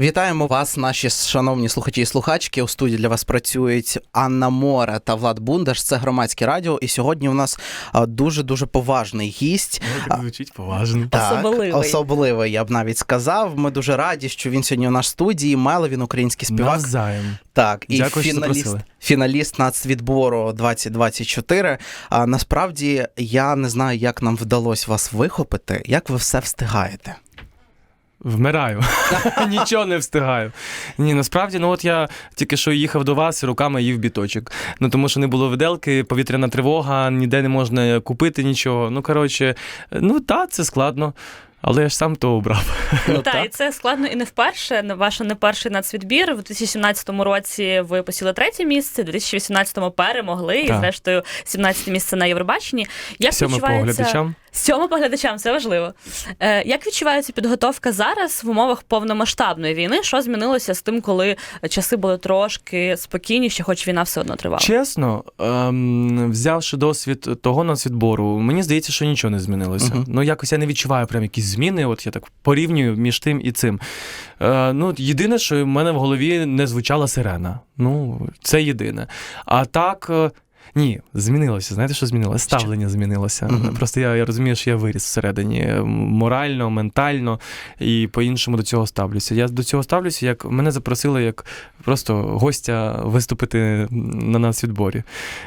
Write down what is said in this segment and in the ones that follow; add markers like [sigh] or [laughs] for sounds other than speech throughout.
Вітаємо вас, наші шановні слухачі і слухачки. У студії для вас працюють Анна Море та Влад Бундаш. Це громадське радіо. І сьогодні у нас дуже дуже поважний гість. Звучить поважно. Так, Особливий. особливий, я б навіть сказав. Ми дуже раді, що він сьогодні у нас в студії. Мело він український співак. Навзаєм. Так, і Дякую, що фіналіст, запросили. фіналіст нацвідбору 2024. А насправді я не знаю, як нам вдалося вас вихопити. Як ви все встигаєте? Вмираю. [laughs] Нічого не встигаю. Ні, насправді, ну от я тільки що їхав до вас і руками їв біточок. Ну тому що не було виделки, повітряна тривога, ніде не можна купити нічого. Ну, коротше, ну так, це складно. Але я ж сам то обрав. Ну, Та, так. і це складно і не вперше. Не ваш не перший нацвідбір. В 2017 році ви посіли третє місце, в 2018-му перемогли, і зрештою 17 місце на Євробаченні. Як Сьоме по відчувається глядачам. Сьоме по глядачам, це важливо. Е, як відчувається підготовка зараз в умовах повномасштабної війни? Що змінилося з тим, коли часи були трошки спокійніші, хоч війна все одно тривала? Чесно, ем, взявши досвід того нацвідбору, мені здається, що нічого не змінилося. Мгм. Ну, якось я не відчуваю прям якісь зміни. От я так порівнюю між тим і цим. Е, ну, єдине, що в мене в голові не звучала сирена. Ну, це єдине. А так. Ні, змінилося. Знаєте, що змінилося? Ставлення змінилося. Мгм. Просто я, я розумію, що я виріс всередині е, морально, ментально і по-іншому до цього ставлюся. Я до цього ставлюся, як мене запросили як просто гостя виступити на нас відборі.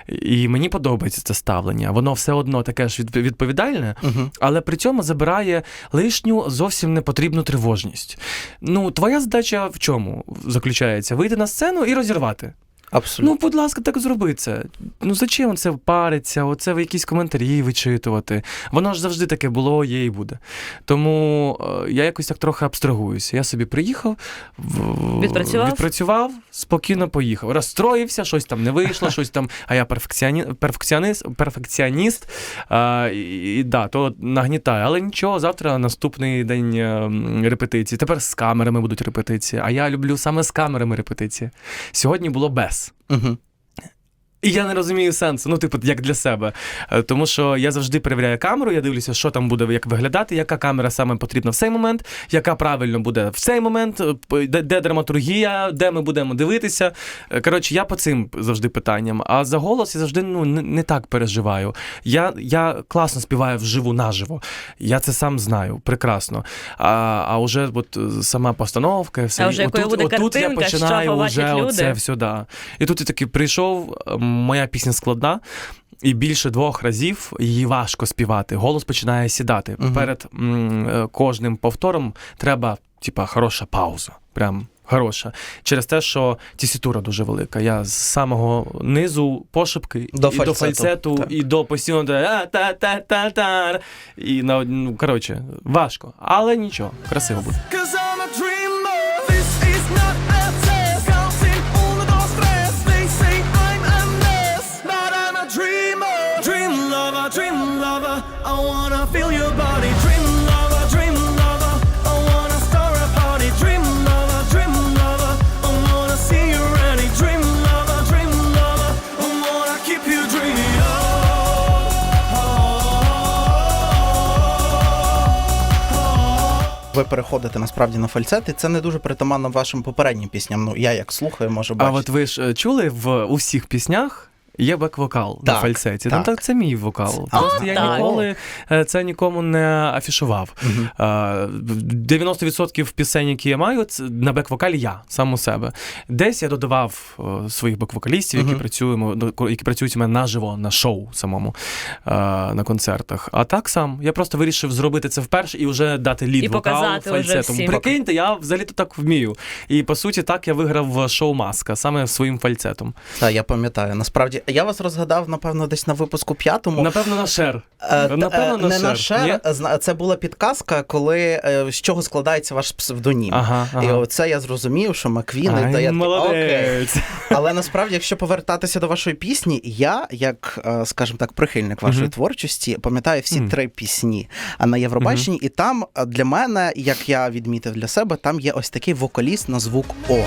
І мені подобається це ставлення. Воно все одно таке ж відповідальне, Угу. але при цьому забирає лишню зовсім непотрібну тривожність. Ну, твоя задача в чому заключається? Вийти на сцену і розірвати. Абсолютно. Ну, будь ласка, так зроби це. Ну зачем це париться, оце в якісь коментарі вичитувати. Воно ж завжди таке було, є і буде. Тому е, я якось так трохи абстрагуюся. Я собі приїхав, в- Відпрацював? відпрацював, спокійно поїхав. Розстроївся, щось там не вийшло, щось там. А я перфекціоні... перфекціоніст, перфекціоніст а, і, і да, то нагнітає. Але нічого, завтра наступний день е, репетиції. Тепер з камерами будуть репетиції. А я люблю саме з камерами репетиції. Сьогодні було без. Угу. І я не розумію сенсу, ну, типу, як для себе. Е, Тому що я завжди перевіряю камеру, я дивлюся, що там буде як виглядати, яка камера саме потрібна в цей момент, яка правильно буде в цей момент, е, де, де драматургія, де ми будемо дивитися. Е, Коротше, я по цим завжди питанням. А за голос я завжди ну, не, не так переживаю. Я, я класно співаю вживу наживо. Я це сам знаю, прекрасно. А, а вже от сама постановка, все. А вже отут я картинка, що починаю вже люди. оце все, да. І тут я таки прийшов, е, моя пісня складна. І більше двох разів її важко співати. Голос починає сідати. Мгм. Перед м, е, кожним повтором треба, типа, хороша пауза. Прям хороша. Через те, що тісітура дуже велика. Я з самого низу пошепки До і до фальцету, фальцету, так. і до постійно де а, та та та та І на ну, коротше, важко. Але нічого, красиво буде. Ви переходите насправді на фальцет, і це не дуже притаманно вашим попереднім пісням. Ну, я як слухаю, можу А от ви ж е, чули в усіх піснях. Є бек-вокал на Так, фальцеті. так. Ну так це мій вокал. А, Просто я так. ніколи е, це нікому не афішував. Е, 90% пісень, які я маю, це на бек-вокалі я сам у себе. Десь я додавав е, своїх бек-вокалістів, які Мгм. працюємо, які працюють у мене наживо на шоу самому е, на концертах. А так сам я просто вирішив зробити це вперше і вже дати лід І вокал фальцетом. всім. Прикиньте, я взагалі то так вмію. І по суті, так я виграв шоу Маска саме своїм фальцетом. Так, я пам'ятаю. Насправді, я вас розгадав, напевно, десь на випуску п'ятому. Напевно, на шер. Е, Напевно, е, на не шер. на шер. Ні? Це була підказка, коли е, з чого складається ваш псевдонім. Ага, І ага. оце я зрозумів, що Маквін, і я окей. [laughs] Але насправді, якщо повертатися до вашої пісні, я, як, скажімо так, прихильник вашої Мгм. творчості, пам'ятаю всі Мгм. три пісні на Євробаченні, і там для мене, як я відмітив для себе, там є ось такий вокаліст на звук О.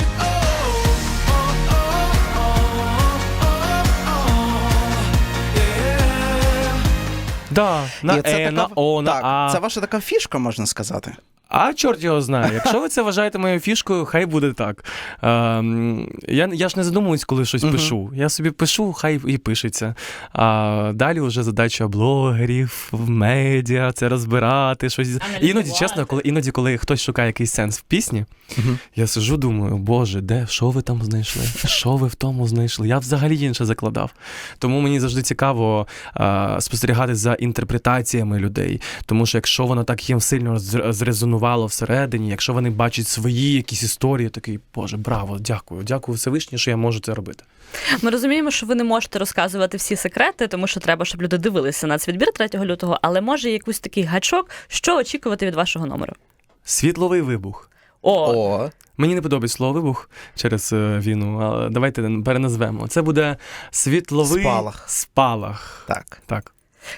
Да, на І це Е, така- на О, на так, А. Це ваша така фішка, можна сказати. А чорт його знає. Якщо ви це вважаєте моєю фішкою, хай буде так. Ем, я, я ж не задумуюсь, коли щось Мгм. пишу. Я собі пишу, хай і пишеться. А далі вже задача блогерів, медіа, це розбирати щось. Аналізувати. Іноді, чесно, коли іноді, коли хтось шукає якийсь сенс в пісні, Мгм. я сижу, думаю, боже, де, що ви там знайшли? Що ви в тому знайшли? Я взагалі інше закладав. Тому мені завжди цікаво а, спостерігати за інтерпретаціями людей. Тому що якщо воно так їм сильно з- зрезонувало всередині, якщо вони бачать свої якісь історії, такий, боже, браво, дякую, дякую Всевишній, що я можу це робити. Ми розуміємо, що ви не можете розказувати всі секрети, тому що треба, щоб люди дивилися на цвідбір 3 лютого, але може якийсь такий гачок, що очікувати від вашого номеру. Світловий вибух. О, О, Мені не подобається слово вибух через е, війну, але давайте переназвемо. Це буде світловий Спалах. спалах. так. Так.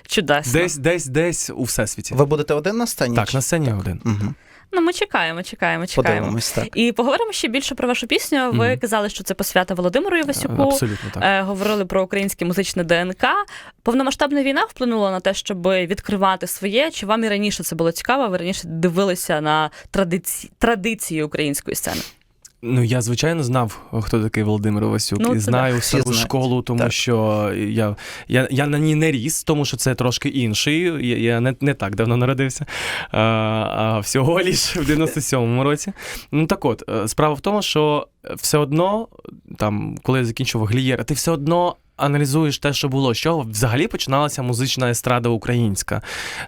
Чудесно. Десь, десь, десь у всесвіті. Ви будете один на сцені? Так, на сцені один. Угу. Ну, ми чекаємо, чекаємо, чекаємо. Подивимось, так. І поговоримо ще більше про вашу пісню. Ви Мгм. казали, що це посвята Володимиру Івасюку. Абсолютно так. Е, говорили про українське музичне ДНК. Повномасштабна війна вплинула на те, щоб відкривати своє. Чи вам і раніше це було цікаво? Ви раніше дивилися на традиці... традиції української сцени? Ну я звичайно знав, хто такий Володимир Васюк, Ну, і знаю стару школу, тому Так. що я, я, я на ній не ріс, тому що це трошки інший. Я, я не, не так давно народився, а, а всього лише в 97-му році. Ну так от, е, справа в тому, що все одно, там, коли я закінчував глієр, ти все одно. Аналізуєш те, що було, що взагалі починалася музична естрада українська.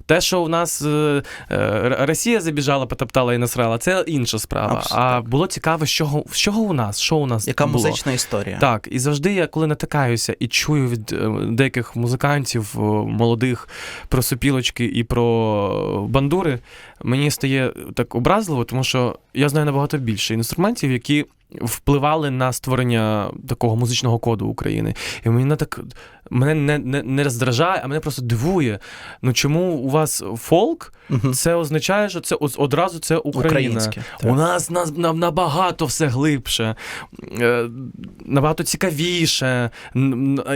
Те, що у нас е, е, Росія забіжала, потоптала і насрала, це інша справа. Абсолютно а було цікаво, з чого, у нас? Що у нас Яка було? музична історія? Так, і завжди я коли натикаюся і чую від е, деяких музикантів е, молодих про супілочки і про бандури, мені стає так образливо, тому що я знаю набагато більше інструментів, які впливали на створення такого музичного коду України. І мене так мене не, не, не роздражає, а мене просто дивує. Ну чому у вас фолк? Мгм. Це означає, що це одразу це Україна. Українське. так. У нас на, на, набагато все глибше, е, набагато цікавіше.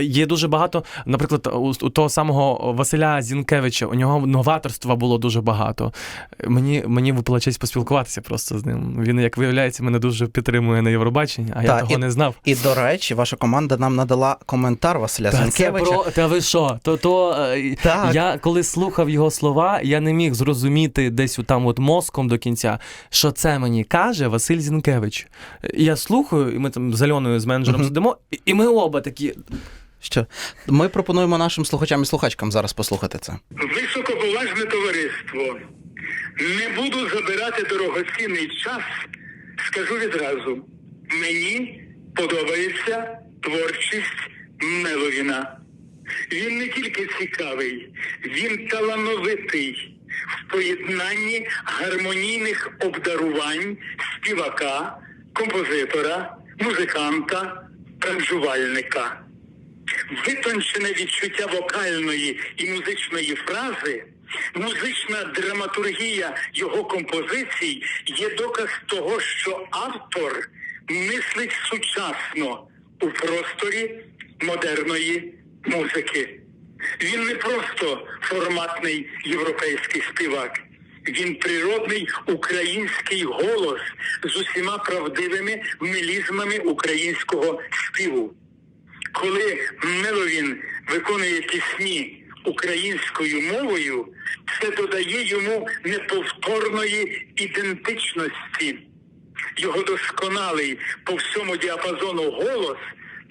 Є дуже багато, наприклад, у, у того самого Василя Зінкевича, у нього новаторства було дуже багато. Мені, мені випала честь поспілкуватися просто з ним. Він, як виявляється, мене дуже підтримує на Євробаченні, а я Та, того і- не знав. І до речі, ваша команда нам надала коментар Василя Та, це Зінкевича. про, та ви що? То, то, е, Так. Я коли слухав його слова, я не міг зрозуміти десь там от мозком до кінця, що це мені каже Василь Зінкевич. Я слухаю, і ми там з Альоною з менеджером сидимо, і- і ми оба такі. Що? Ми пропонуємо нашим слухачам і слухачкам зараз послухати це. Високоповажне товариство. Не буду забирати дорогоцінний час. Скажу відразу: мені подобається творчість Меловіна. Він не тільки цікавий, він талановитий в поєднанні гармонійних обдарувань співака, композитора, музиканта, аранжувальника. Витончене відчуття вокальної і музичної фрази, музична драматургія його композицій є доказ того, що автор мислить сучасно у просторі модерної музики. Він не просто форматний європейський співак. Він природний український голос з усіма правдивими мелізмами українського співу коли Меловін виконує пісні українською мовою, це додає йому неповторної ідентичності. Його досконалий по всьому діапазону голос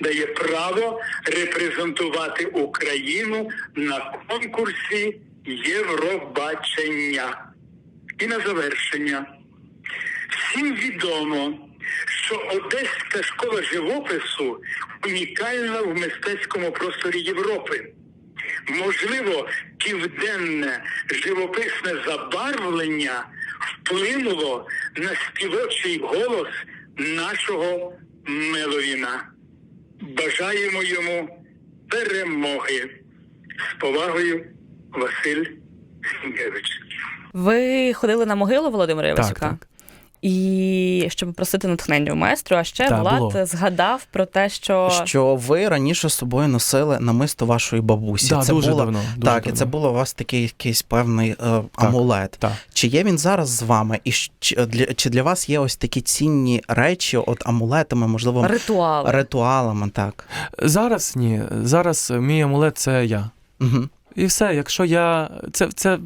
дає право репрезентувати Україну на конкурсі Євробачення. І на завершення. Всім відомо, що Одеська школа живопису унікальна в мистецькому просторі Європи. Можливо, південне живописне забарвлення вплинуло на співочий голос нашого Меловіна. Бажаємо йому перемоги. З повагою, Василь Сінкевич. Ви ходили на могилу Володимира Так, так. І щоб попросити натхнення у майстру. А ще Так, Влад було. згадав про те, що, Що ви раніше з собою носили намисто вашої бабусі. Да, це дуже було, давно, дуже так, і це було у вас такий якийсь певний е, амулет. Так. Чи є він зараз з вами? І чи для, чи для вас є ось такі цінні речі, от амулетами, можливо, ритуали. ритуалами, так? Зараз ні. Зараз мій амулет це я. Угу. І все, якщо я. Це, це,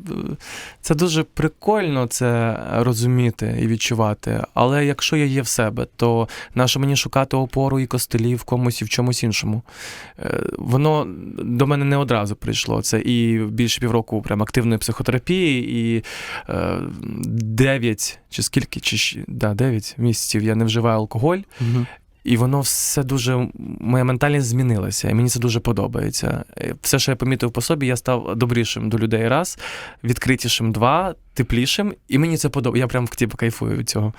це дуже прикольно це розуміти і відчувати. Але якщо я є в себе, то нащо мені шукати опору і костелі в комусь і в чомусь іншому? Е, Воно до мене не одразу прийшло. Це і більше півроку прям активної психотерапії, і е, 9 чи скільки, чи да, 9 місяців я не вживаю алкоголь. Угу. І воно все дуже моя ментальність змінилася, і мені це дуже подобається. Е, Все, що я помітив по собі, я став добрішим до людей раз, відкритішим два, теплішим, і мені це подобається. Я прям типу, кайфую від цього.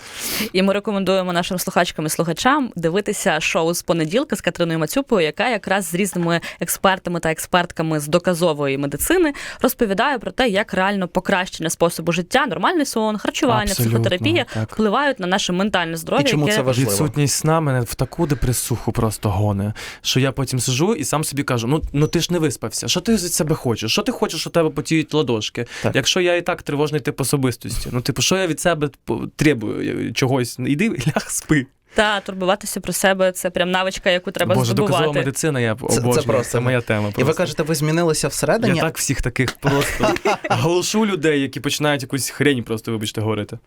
І ми рекомендуємо нашим слухачкам і слухачам дивитися шоу з понеділка з Катериною Мацюпою, яка якраз з різними експертами та експертками з доказової медицини розповідає про те, як реально покращення способу життя, нормальний сон, харчування, Абсолютно, психотерапія так. впливають на наше ментальне здоров'я. І чому яке це важливо? Відсутність сна мене в таку депресуху просто гоне, що я потім сижу і сам собі кажу: ну, ну ти ж не виспався, що ти від себе хочеш? Що ти хочеш, що тебе потіють ладошки? Так. Якщо я і так тривожний тип особистості, ну типу, що я від себе требую чогось? Іди [laughs] ляг спи. Та турбуватися про себе це прям навичка, яку треба Боже, доказова медицина, я це обожнюю. Це, просто- моя тема. Просто. І ви кажете, ви змінилися всередині. Я так всіх таких просто [laughs] глушу людей, які починають якусь хрень просто, вибачте, говорити.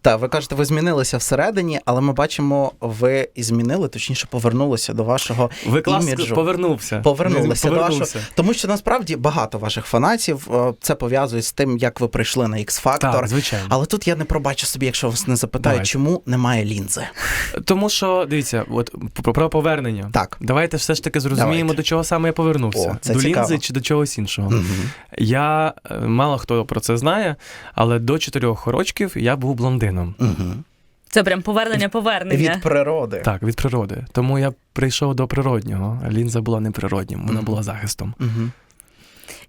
Так, ви кажете, ви змінилися всередині, але ми бачимо, ви і змінили, точніше, повернулися до вашого Ви класно іміджу. повернувся. Повернулися до вашого. Тому що насправді багато ваших фанатів е, це пов'язує з тим, як ви прийшли на X-Factor. Так, звичайно. Але тут я не пробачу собі, якщо вас не запитаю, Давайте. чому немає лінзи. [laughs] Тому що, дивіться, от про, про повернення. Так. Давайте все ж таки зрозуміємо, Давайте. до чого саме я повернувся. О, це до цікаво. лінзи чи до чогось іншого. Угу. Я е, мало хто про це знає, але до чотирьох рочків я був блондином. Угу. Це прям повернення повернення. Від природи. Так, від природи. Тому я прийшов до природнього. Лінза була не природнім, вона Мгм. була захистом. Угу.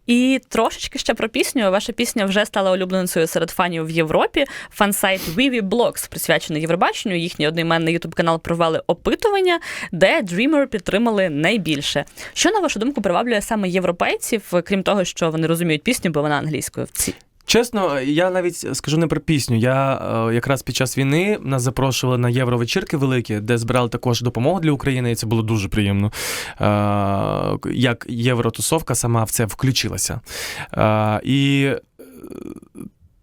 І трошечки ще про пісню. Ваша пісня вже стала улюбленою серед фанів в Європі. Фансайт Vivi Blogs, присвячений Євробаченню. Їхній одноіменний ютуб канал провели опитування, де Dreamer підтримали найбільше. Що на вашу думку приваблює саме європейців, крім того, що вони розуміють пісню, бо вона англійською в цій. Чесно, я навіть скажу не про пісню. Я е, якраз під час війни нас запрошували на євровечірки великі, де збирали також допомогу для України, і це було дуже приємно. Е, як євротусовка сама в це включилася. Е, і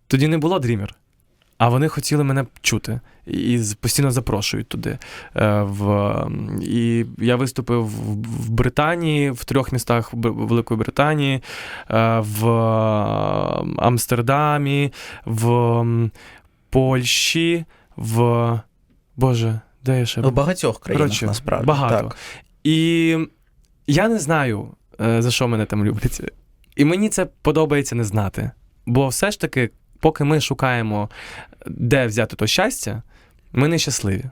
тоді не було Dreamer. А вони хотіли мене чути і постійно запрошують туди. Е, в, і я виступив в, Британії, в трьох містах Великої Британії, е, в Амстердамі, в Польщі, в. Боже, де я ще? В багатьох країнах Коротше, насправді. багато. Так. І я не знаю, е, за що мене там люблять. І мені це подобається не знати. Бо все ж таки, поки ми шукаємо, де взяти то щастя, ми не щасливі.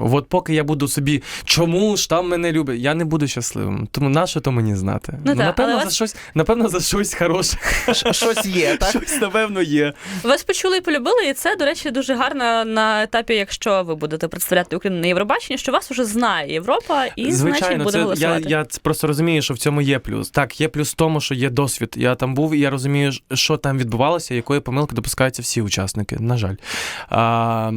От поки я буду собі, чому ж там мене люблять, я не буду щасливим. Тому нащо то мені знати? Ну так, напевно, за вас- щось, напевно, за щось хороше. Щось є, [laughs] так? Щось, напевно, є. Вас почули і полюбили, і це, до речі, дуже гарно на етапі, якщо ви будете представляти Україну на Євробаченні, що вас уже знає Європа і значить буде це, я, голосувати. я ц- просто розумію, що в цьому є плюс. Так, є плюс в тому, що є досвід. Я там був, і я розумію, що там відбувалося, якої помилки допускаються всі учасники. На жаль. А,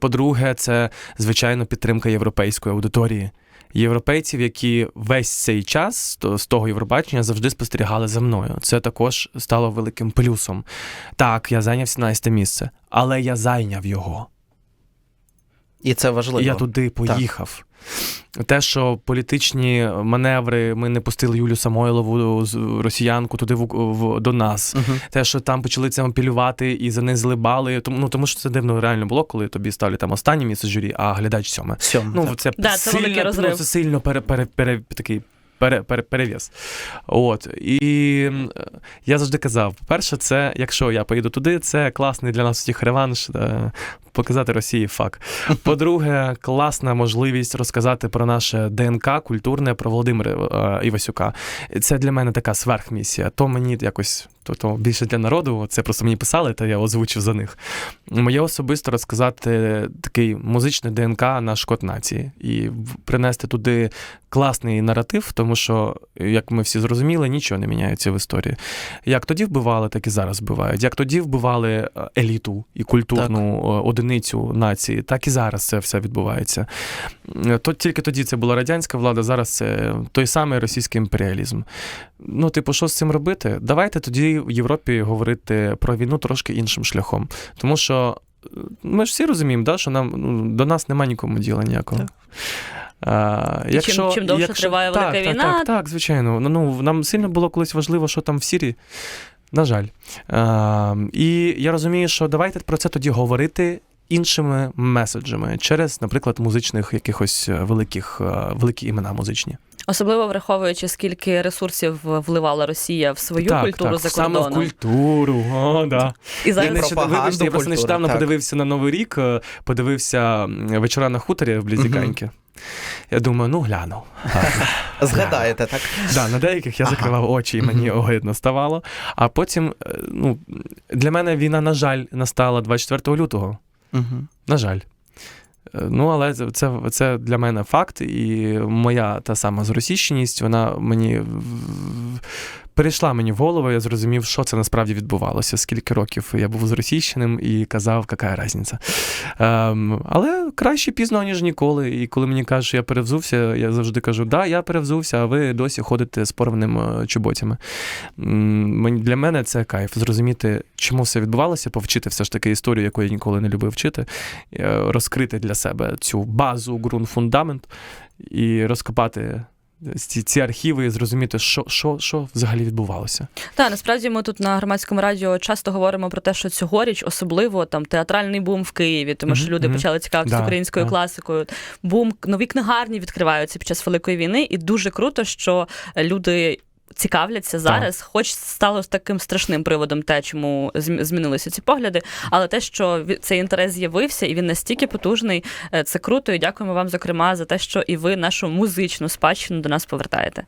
по-друге, це звичайно підтримка європейської аудиторії. Європейців, які весь цей час з того Євробачення завжди спостерігали за мною. Це також стало великим плюсом. Так, я зайняв 17 місце, але я зайняв його. І це важливо. Я туди поїхав. Те, що політичні маневри, ми не пустили Юлю Самойлову з росіянку туди в, в до нас. Угу. Те, що там почали це ампілювати і занизили бали. Тому, ну, тому що це дивно реально було, коли тобі ставлять там останнє місце журі, а глядач сьоме. Сьом, Ну, так. це, Да, сильно, це, ну, це сильно пере, пере, пере, такий пере, пере, перевіз. От. І я завжди казав: по-перше, це якщо я поїду туди, це класний для нас всіх реванш. е, Показати Росії фак. [laughs] По-друге, класна можливість розказати про наше ДНК культурне, про Володимира е, Івасюка. Це для мене така сверхмісія. То мені якось то, то більше для народу. Це просто мені писали, та я озвучив за них. Моє особисто розказати такий музичний ДНК наш код нації і принести туди класний наратив, тому що, як ми всі зрозуміли, нічого не міняється в історії. Як тоді вбивали, так і зараз вбивають. Як тоді вбивали е, еліту і культурну е, одиницю нації, так і зараз це все відбувається. Е, То тільки тоді це була радянська влада, зараз це той самий російський імперіалізм. Ну, типу, що з цим робити? Давайте тоді в Європі говорити про війну трошки іншим шляхом. Тому що е, ми ж всі розуміємо, да, що нам ну, до нас немає нікому діла ніякого. Так. А, І чим- чим довше триває так, велика так, війна- Так, так, звичайно. Ну, Ну, нам сильно було колись важливо, що там в Сірії. На жаль. А, і я розумію, що давайте про це тоді говорити іншими меседжами через, наприклад, музичних якихось е, великих, е, великі імена музичні. Особливо враховуючи, скільки ресурсів вливала Росія в свою так, культуру так, за саме в культуру. О, да. І Я, зараз не- нещодавно, я просто культури, нещодавно так. подивився на Новий рік, е, подивився вечора на хуторі в Близдіканьки. Я думаю, ну гляну. Згадаєте, так? Да, на деяких я Ага. закривав очі, і мені огидно ставало. А потім, е, ну, для мене війна, на жаль, настала 24 лютого. Угу. На жаль. Е, Ну, але це, це, для мене факт, і моя та сама зросійщеність, вона мені перейшла мені в голову, я зрозумів, що це насправді відбувалося. Скільки років я був зросійщеним і казав, яка різниця. Ем, але краще пізно, ніж ніколи. І коли мені кажуть, що я перевзувся, я завжди кажу, да, я перевзувся, а ви досі ходите з порваними чоботями. М, Для мене це кайф зрозуміти, чому все відбувалося, повчити все ж таки історію, яку я ніколи не любив вчити, е, розкрити для себе цю базу, ґрунт, фундамент і розкопати ці, ці архіви і зрозуміти, що, що, що взагалі відбувалося. Так, насправді ми тут на громадському радіо часто говоримо про те, що цьогоріч особливо там театральний бум в Києві, тому що Мгм, люди мгм. почали цікавитися Да, українською да. класикою. Бум, нові книгарні відкриваються під час великої війни, і дуже круто, що люди. Цікавляться зараз, хоч стало таким страшним приводом те, чому зм- змінилися ці погляди, але те, що цей інтерес з'явився і він настільки потужний, е, це круто. І дякуємо вам, зокрема, за те, що і ви нашу музичну спадщину до нас повертаєте.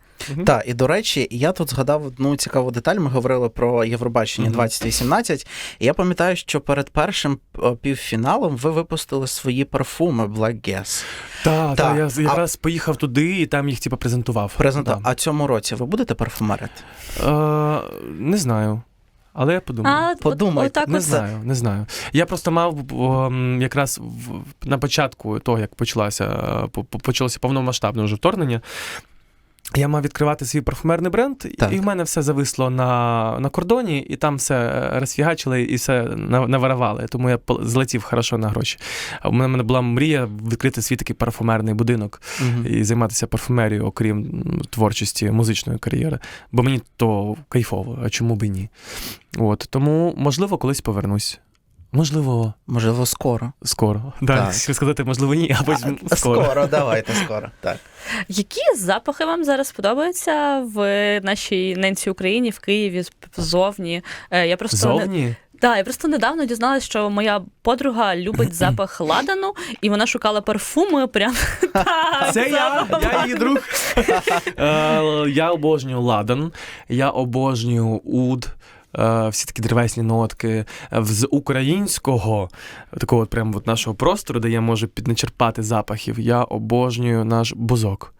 Так, і до речі, я тут згадав одну цікаву деталь. Ми говорили про Євробачення Мгм. 2018. І я пам'ятаю, що перед першим е, півфіналом ви випустили свої парфуми Black Guess. Так, Так, та, я а- поїхав туди і там їх типу, презентував. Презента... Да. А цьому році ви будете парфумерити? Е, не знаю. Але я подумаю. А, от- от, Не от знаю, не знаю. Я просто мав о, якраз в, на початку того, як почалося, е, по- по- почалося повномасштабне вже вторгнення. Я мав відкривати свій парфумерний бренд, Так. і в мене все зависло на, на кордоні, і там все розфігачили і все на- наваривали. Тому я злетів хорошо на гроші. В мене, мене була мрія відкрити свій такий парфумерний будинок Мгм. і займатися парфумерією, окрім творчості, музичної кар'єри. Бо мені то кайфово, а чому б і ні? От тому, можливо, колись повернусь. Можливо, Можливо, скоро. скоро. Да, Так. хотів сказати, можливо, ні, а потім А, скоро. скоро, давайте, скоро. Так. Які запахи вам зараз подобаються в нашій ненці Україні, в Києві, з- ззовні? Е, Я просто не Зовні? да, я просто недавно дізналась, що моя подруга любить [clears throat] запах ладану, і вона шукала парфуми. Прям [laughs] так, Це я, я її друг. Е, Я обожнюю ладан, я обожнюю уд. Е, Всі такі древесні нотки Е, з українського такого от прямо от нашого простору, де я можу підначерпати запахів. Я обожнюю наш бузок.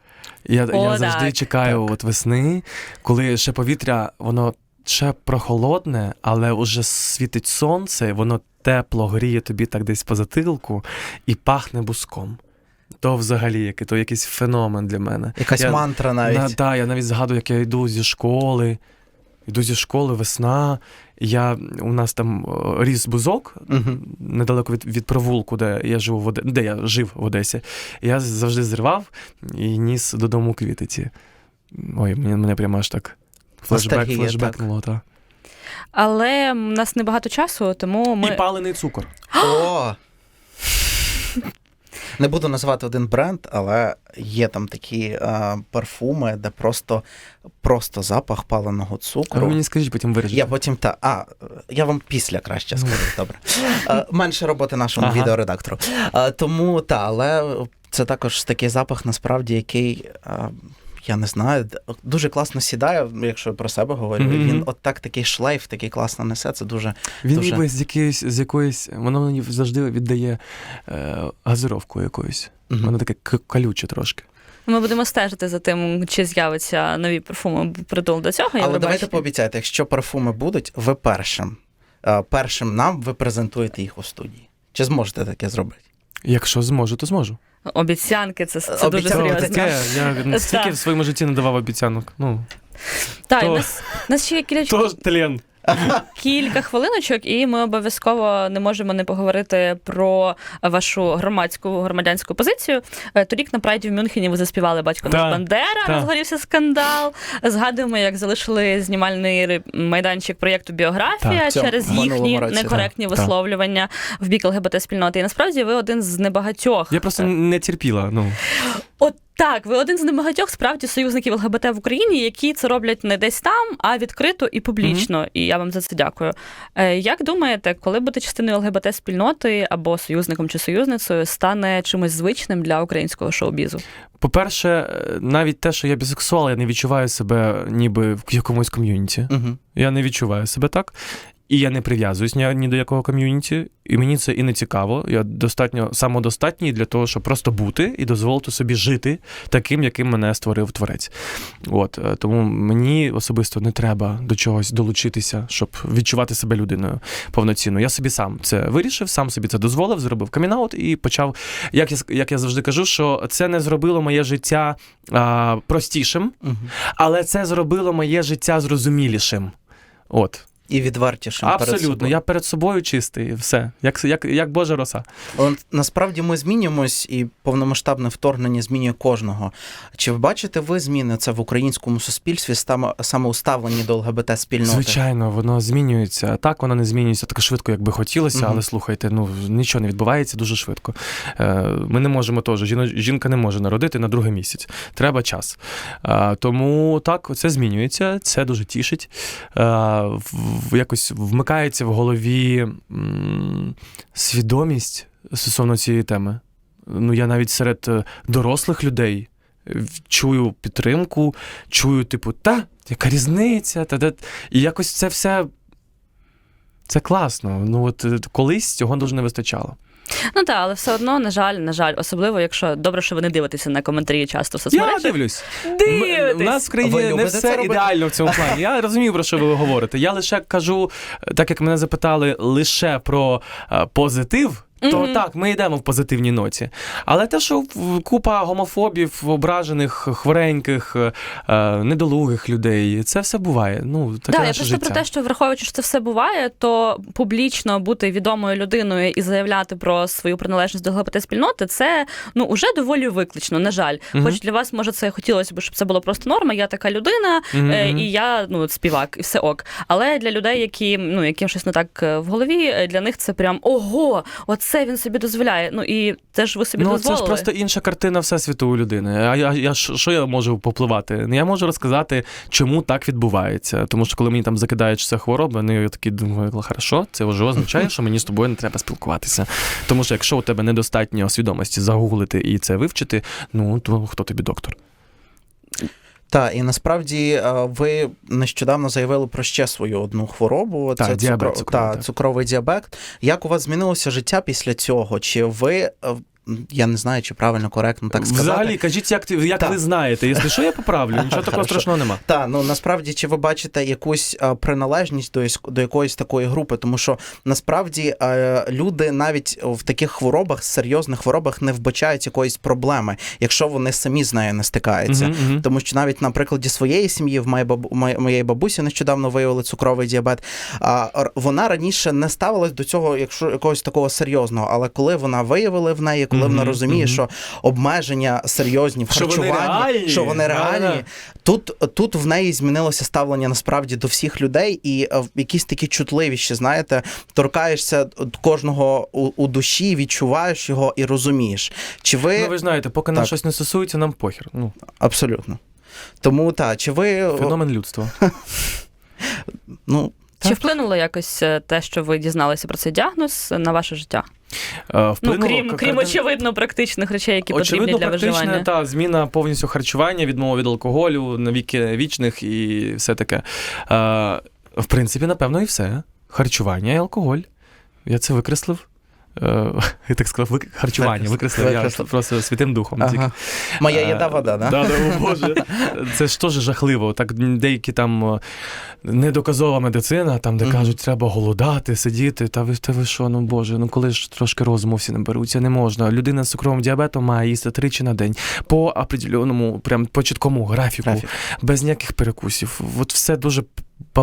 Я, О, я завжди так. чекаю от весни, коли ще повітря, воно ще прохолодне, але вже світить сонце, воно тепло гріє тобі так десь по затилку і пахне бузком. То взагалі який, то якийсь феномен для мене. Якась Я- мантра навіть. На, та, я навіть згадую, як я йду зі школи. Йду зі школи, весна. Я, у нас там ріс бузок Мгм. недалеко від, від провулку, де я живу в Оде... де я жив в Одесі. Я завжди зривав і ніс додому квіти ці. Ой, мене, мене прямо аж так флешбек, Ностальгія, флешбекнуло. Та. Але в нас небагато часу, тому ми І палений цукор. О! Не буду називати один бренд, але є там такі е, парфуми, де просто, просто запах паленого А цукру. ви мені скажіть, потім виріжете. Я потім та. А, я вам після краще скажу, добре. Е, Менше роботи нашому Ага. відеоредактору. Е, Тому та, але це також такий запах, насправді, який. е, я не знаю, дуже класно сідає, якщо я про себе говорю. Мгм. Він от так такий шлейф, такий класно несе. Це дуже Він Дуже. ніби з якоїсь, з якоїсь, воно мені завжди віддає е, газировку якоюсь. Мгм. Воно таке к- колюче трошки. Ми будемо стежити за тим, чи з'явиться нові парфуми притул до цього. Але давайте пообіцяйте, якщо парфуми будуть, ви першим. е, Першим нам ви презентуєте їх у студії. Чи зможете таке зробити? Якщо зможу, то зможу. Обіцянки, це, це дуже серйозно. таке, я [laughs] стільки в своєму житті не давав обіцянок. Ну, Так, То- нас, нас ще є кілька, [laughs] Тож тлен. Кілька хвилиночок, і ми обов'язково не можемо не поговорити про вашу громадську громадянську позицію. Е, Торік на прайді в Мюнхені ви заспівали батько наш Так, Бандера, так. розгорівся скандал. Згадуємо, як залишили знімальний майданчик проєкту біографія цьому через їхні році, некоректні так. висловлювання в бік ЛГБТ спільноти. І насправді ви один з небагатьох. Я просто не терпіла. Ну. От так, ви один з небагатьох справді союзників ЛГБТ в Україні, які це роблять не десь там, а відкрито і публічно. І я вам за це дякую. Е, як думаєте, коли бути частиною ЛГБТ спільноти або союзником чи союзницею стане чимось звичним для українського шоу-бізу? По-перше, е, навіть те, що я бісексуал, я не відчуваю себе ніби в якомусь ком'юніті. Угу. Я не відчуваю себе так. І я не прив'язуюсь ні, ні до якого ком'юніті, і мені це і не цікаво. Я достатньо самодостатній для того, щоб просто бути і дозволити собі жити таким, яким мене створив творець. От е, тому мені особисто не треба до чогось долучитися, щоб відчувати себе людиною повноцінно. Я собі сам це вирішив, сам собі це дозволив, зробив камінаут і почав. Як я як я завжди кажу, що це не зробило моє життя а, простішим, Угу. але це зробило моє життя зрозумілішим. От. І відвертішим. перед Абсолютно, собою. я перед собою чистий, все. Як, як, як Божа роса. От, насправді ми змінюємось, і повномасштабне вторгнення змінює кожного. Чи бачите ви зміни це в українському суспільстві саме у ставленні до ЛГБТ спільноти? Звичайно, воно змінюється. Так, воно не змінюється так швидко, як би хотілося, Мгм. але слухайте, ну нічого не відбувається дуже швидко. Е, Ми не можемо теж. жіно- Жінка не може народити на другий місяць. Треба час. Е, Тому так, це змінюється, це дуже тішить. Е, Якось вмикається в голові свідомість стосовно цієї теми. Ну, я навіть серед е, дорослих людей чую підтримку, чую, типу, та, яка різниця? Та, та. І якось це все. Це класно. Ну, от е, колись цього дуже не вистачало. Ну так, але все одно, на жаль, на жаль, особливо, якщо добре, що ви не дивитеся на коментарі часто в Я дивлюсь. Дивитесь! У нас в Ви країні не любите це все робити? ідеально в цьому плані. Я розумію, про що ви говорите. Я лише кажу, так як мене запитали лише про е, позитив. То Мгм. так, ми йдемо в позитивній ноті. Але те, що купа гомофобів, ображених, хвореньких, е, недолугих людей, це все буває. Ну, таке Так, я просто життя. про те, що враховуючи, що це все буває, то публічно бути відомою людиною і заявляти про свою приналежність до ЛГБТ спільноти, це ну уже доволі виклично. На жаль, Мгм. хоч для вас може це хотілося б, щоб це було просто норма. Я така людина, Мгм, е, і я ну співак, і все ок. Але для людей, які ну яким щось не так е, в голові, е, для них це прям ого, оце він собі дозволяє. Ну і це ж ви собі Ну, дозволили. це ж просто інша картина всесвіту у людини. А я, я що я можу попливати? Ну, Я можу розказати, чому так відбувається. Тому що коли мені там закидають, це хвороба, ну я такий думаю, «Ну, хорошо, це вже означає, що мені з тобою не треба спілкуватися. Тому що якщо у тебе недостатньо свідомості загуглити і це вивчити, ну то хто тобі доктор? Так, і насправді е, ви нещодавно заявили про ще свою одну хворобу. Це діабет цукро- цукровий, та, цукровий діабет. Як у вас змінилося життя після цього? Чи ви, е, я не знаю, чи правильно коректно так сказати? Взагалі, кажіть, як, як ви знаєте. Якщо що, я поправлю, [laughs] нічого такого страшного нема. Так, ну насправді чи ви бачите якусь е, приналежність до, до якоїсь такої групи? Тому що насправді е, люди навіть в таких хворобах, серйозних хворобах, не вбачають якоїсь проблеми, якщо вони самі з нею не стикаються. Мгм, мгм. Тому що навіть на прикладі своєї сім'ї, в моєї бабу, моє- моєї бабусі нещодавно виявили цукровий діабет. А вона раніше не ставилась до цього, якщо якогось такого серйозного. Але коли вона виявила в неї, коли вона розуміє, що обмеження серйозні в харчуванні, що вони реальні, тут, тут в неї змінилося ставлення насправді до всіх людей, і е, якісь такі чутливіші, знаєте, торкаєшся кожного у, у душі, відчуваєш його і розумієш. Чи ви Ну, ви знаєте, поки Так. щось не стосується, нам похер. Ну, абсолютно? Тому так, чи ви феномен людства. [laughs] ну Чи вплинуло якось е, те, що ви дізналися про цей діагноз на ваше життя? Вплинуло, Ну, крім, крім очевидно практичних речей, які Очевидно, потрібні для практична виживання. та зміна повністю харчування, відмова від алкоголю, навіки вічних і все таке. Е, в принципі, напевно, і все. Харчування і алкоголь. Я це викреслив. Е, [laughs] я так сказав, вик... харчування, Викреслив. Я просто святим духом. тільки. Моя Е, їда вода, да? Да, да, о, Боже. [laughs] Це ж теж жахливо. Так деякі там е, недоказова медицина, там, де кажуть, треба голодати, сидіти. Та ви, та ви що, ну Боже, ну коли ж трошки розуму всі наберуться, не можна. Людина з цукровим діабетом має їсти тричі на день по определеному, прям по чіткому графіку, Графік. без ніяких перекусів. От все дуже.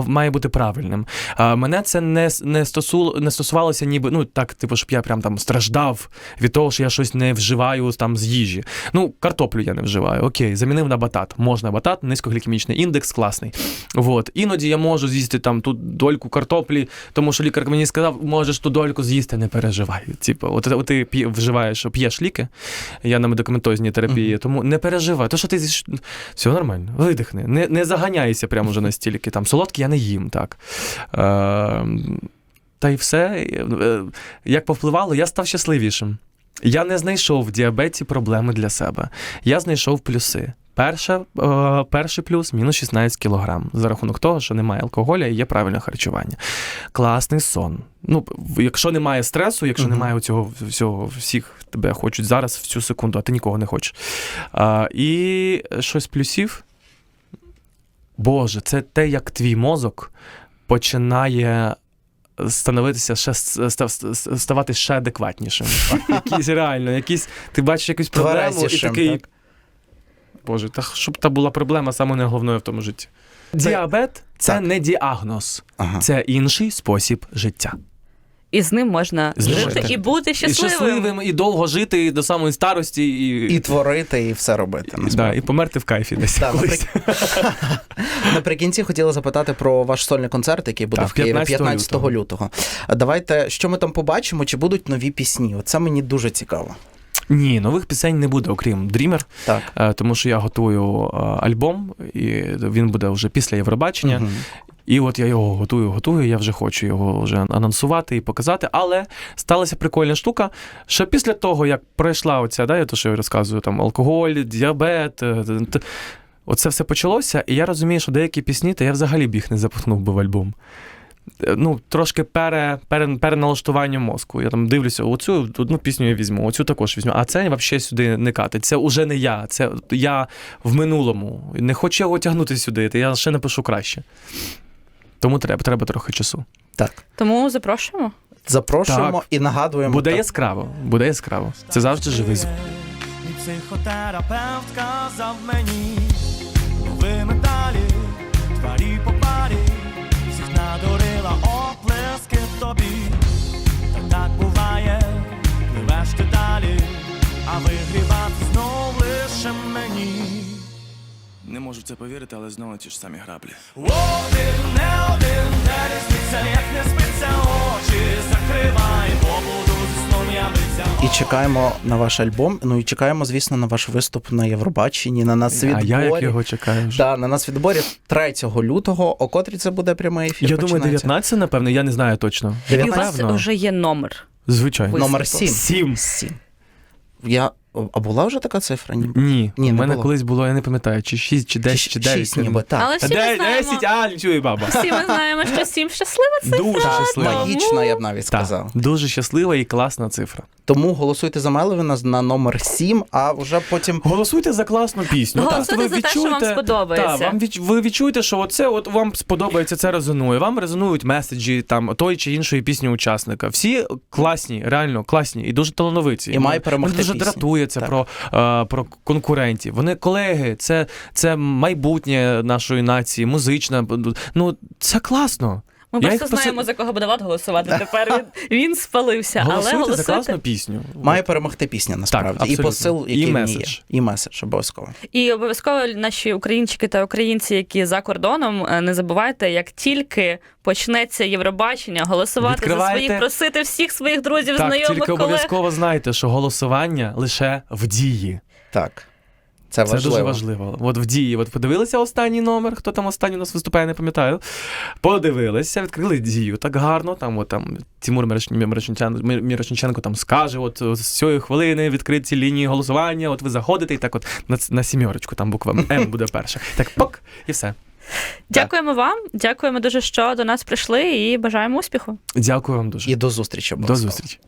Має бути правильним. А мене це не, не, стосу, не стосувалося, ніби ну так, типу, щоб я прям там страждав від того, що я щось не вживаю там з їжі. Ну, картоплю я не вживаю. Окей, замінив на батат. Можна батат, низькоглікемічний індекс, класний. Вот. Іноді я можу з'їсти там ту дольку картоплі, тому що лікар мені сказав, можеш ту дольку з'їсти, не переживай. Типу, от, от ти п'є- вживаєш, п'єш ліки. Я на медикаментозній терапії, Мгм. тому не переживай. То, що ти з'їш, все нормально, видихни. Не, не заганяйся прямо вже настільки. Там солодкі я не їм. так. Е, та й все. Е, Як повпливало, я став щасливішим. Я не знайшов в діабеті проблеми для себе. Я знайшов плюси. Перше, е, перший плюс мінус 16 кілограм за рахунок того, що немає алкоголя і є правильне харчування. Класний сон. Ну, якщо немає стресу, якщо Мгм. немає цього всього, всіх тебе хочуть зараз в цю секунду, а ти нікого не хочеш. А, і щось плюсів. Боже, це те, як твій мозок починає становитися ще ставати ще адекватнішим. [laughs] Якісь реально, якісь. Ти бачиш якусь проблему і такий. так? Боже, та щоб та була проблема саме не головною в тому житті. Це- Діабет це Так. не діагноз, Ага. це інший спосіб життя. І з ним можна З ним жити можна. і бути І щасливим. щасливим, і довго жити, і до самої старості, і, І творити, і все робити. да, насправді. і померти в кайфі десь. Да, колись. [laughs] Наприкінці хотіла запитати про ваш сольний концерт, який буде Так, в Києві 15 15 лютого. Давайте, що ми там побачимо, чи будуть нові пісні? Оце мені дуже цікаво. Ні, нових пісень не буде, окрім Dreamer, Так. е, тому що я готую е, альбом, і він буде вже після Євробачення. Мгм. І от я його готую, готую. Я вже хочу його вже анонсувати і показати. Але сталася прикольна штука, що після того, як пройшла оця, да, я то, що я розказую, там алкоголь, діабет. е, Оце все почалося, і я розумію, що деякі пісні, то я взагалі б їх не запихнув би в альбом. Е, Ну, трошки пере, пере, переналаштування мозку. Я там дивлюся, оцю одну пісню я візьму, оцю також візьму. А це взагалі сюди не катить. Це вже не я. Це я в минулому. Не хочу його тягнути сюди, то я ще напишу краще. Тому треба, треба трохи часу. Так. Тому запрошуємо. Запрошуємо Так. і нагадуємо. Буде так. яскраво, буде яскраво. Це завжди живий звук. Мій психотерапевт сказав мені, ви медалі, тварі по парі, всіх надурила оплески тобі. Та так буває, пливеш ти далі, а вигрівати знов лише мені. Не можу в це повірити, але знову ті ж самі граблі. Один, не один, не різниця, як не спиться очі, закривай, бо буду зі сном я биться. І чекаємо на ваш альбом. Ну і чекаємо, звісно, на ваш виступ на Євробаченні, на нас А я як його чекаю вже. Да, на нас відборі 3 лютого. О котрій це буде прямий ефір? Я думаю, починається? 19, напевно, я не знаю точно. І у вас Напевно. вже є номер. Звичайно. Ви- Номер виступу. 7. Сім. Сім. Я... А була вже така цифра? Ні. Ні, Ні, у мене було. колись було, я не пам'ятаю, чи 6, чи 10, чи 9. Шість ніби, так. Але всі ми знаємо, 10, а, не баба. всі ми знаємо, що сім щаслива цифра. Дуже щаслива. Магічна, я б навіть Так, сказав. дуже щаслива і класна цифра. Тому голосуйте за Меловіна на номер 7, а вже потім. Голосуйте за класну пісню. Голосуйте Так, ви за те, що вам відчуєте- сподобається. Так, вам відч- ви відчуєте, що оце от вам сподобається, це резонує. Вам резонують меседжі там тої чи іншої пісні учасника. Всі класні, реально класні і дуже талановиті. І має перемогти дуже дратує Так. про, е, про конкурентів. Вони колеги, це, це майбутнє нашої нації, музична. Ну це класно. Ми Я просто знаємо, за кого буде Влад голосувати. Тепер він, [laughs] він спалився. але Голосуйте за класну пісню. Має перемогти пісня насправді. і посил, І який ній меседж. є. І меседж обов'язково. І обов'язково наші українчики та українці, які за кордоном, е, не забувайте, як тільки почнеться Євробачення, голосувати за своїх, просити всіх своїх друзів, Так, знайомих тільки обов'язково знайте, що голосування лише в дії. Так. Це Це важливо. дуже важливо. От в дії, от подивилися останній номер, хто там останній у нас виступає, не пам'ятаю. Подивилися, відкрили дію так гарно. Там, от, там Тимур Мірошниченко, там скаже: от з цієї хвилини відкриті лінії голосування. От ви заходите, і так от на, на сімерочку, там буква М [laughs] буде перша. Так, пок, і все. Дякуємо вам. Дякуємо дуже, що до нас прийшли, і бажаємо успіху. Дякую вам дуже. І до зустрічі. До зустрічі.